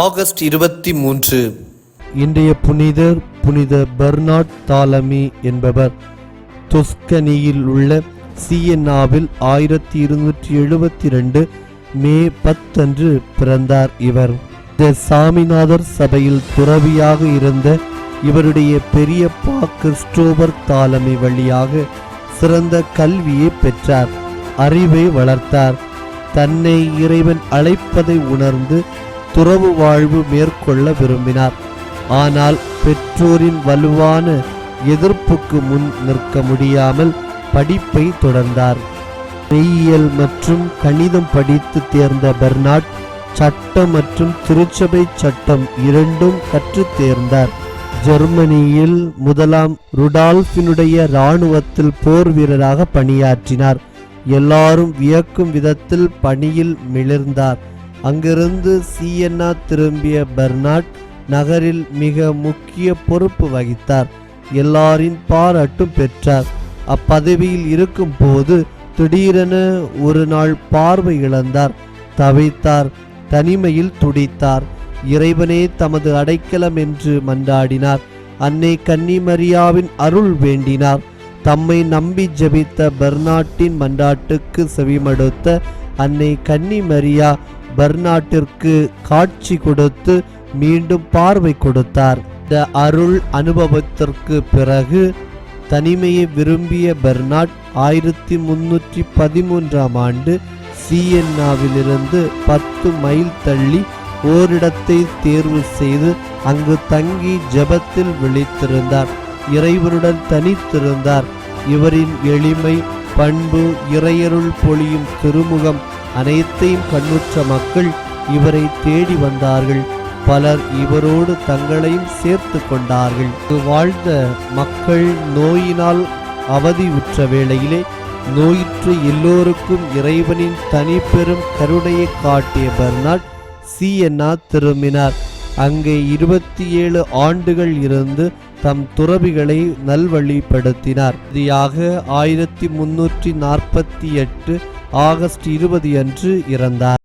August இருபத்தி மூன்று. இன்றைய புனிதர் புனித பெர்னாட் தாலமி என்பவர் தொஸ்கனியில் உள்ள சிஎன்னாவில் ஆயிரத்தி இருநூற்றி எழுபத்தி ரெண்டு மே பத்தன்று பிறந்தார் இவர். இந்த சாமிநாதர் சபையில் துறவியாக இருந்த இவருடைய பெரியப்பா கிறிஸ்டோபர் தாலமி வழியாக சிறந்த கல்வியை பெற்றார் அறிவை வளர்த்தார். தன்னை இறைவன் அழைப்பதை உணர்ந்து துறவு வாழ்வு மேற்கொள்ள விரும்பினார். ஆனால் பெற்றோரின் வலுவான எதிர்ப்புக்கு முன் நிற்க முடியாமல் படிப்பை தொடர்ந்தார். மெய்யியல் மற்றும் கணிதம் படித்து தேர்ந்த பெர்னாட் சட்டம் மற்றும் திருச்சபை சட்டம் இரண்டும் கற்று தேர்ந்தார். ஜெர்மனியில் முதலாம் ருடால்ஃபினுடைய இராணுவத்தில் போர் வீரராக பணியாற்றினார். எல்லாரும் வியக்கும் விதத்தில் பணியில் மிளிர்ந்தார். அங்கிருந்து சியன்னா திரும்பிய பெர்னாட் நகரில் மிக முக்கிய பொறுப்பு வகித்தார். எல்லாரின் பாராட்டும் பெற்றார். அப்பதவியில் இருக்கும்போது திடீரென ஒரு நாள் பார்வை இழந்தார். தவித்தார் தனிமையில் துடித்தார். இறைவனே தமது அடைக்கலம் என்று மன்றாடினார். அன்னை கன்னிமரியாவின் அருள் வேண்டினார். தம்மை நம்பி ஜெபித்த பெர்னாட்டின் மன்றாட்டுக்கு செவிமடுத்த அன்னை கன்னிமரியா பெர்னாட்டிற்கு காட்சி கொடுத்து மீண்டும் பார்வை கொடுத்தார். இந்த அருள் அனுபவத்திற்கு பிறகு தனிமையை விரும்பிய பெர்னாட் ஆயிரத்தி முன்னூற்றி பதிமூன்றாம் ஆண்டு சிஎன்னாவிலிருந்து பத்து மைல் தள்ளி ஓரிடத்தை தேர்வு செய்து அங்கு தங்கி ஜெபத்தில் விழித்திருந்தார். இறைவனுடன் தனித்திருந்தார். இவரின் எளிமை பண்பு இறையருள் பொழியும் திருமுகம் அனைத்தையும் கண்ணுற்ற மக்கள் இவரை தேடி வந்தார்கள். பலர் இவரோடு தங்களையும் சேர்த்து கொண்டார்கள். வாழ்ந்த மக்கள் நோயினால் அவதியுற்ற வேளையிலே நோயிற்று எல்லோருக்கும் இறைவனின் தனிப்பெரும் கருணையை காட்டிய பர்னால் சி என்னா திரும்பினார். அங்கே இருபத்தி ஏழு ஆண்டுகள் இருந்து தம் துறவிகளை நல்வழிப்படுத்தினார். இறுதியாக ஆயிரத்தி முன்னூற்றி நாற்பத்தி எட்டு ஆகஸ்ட் இருபது அன்று இறந்தார்.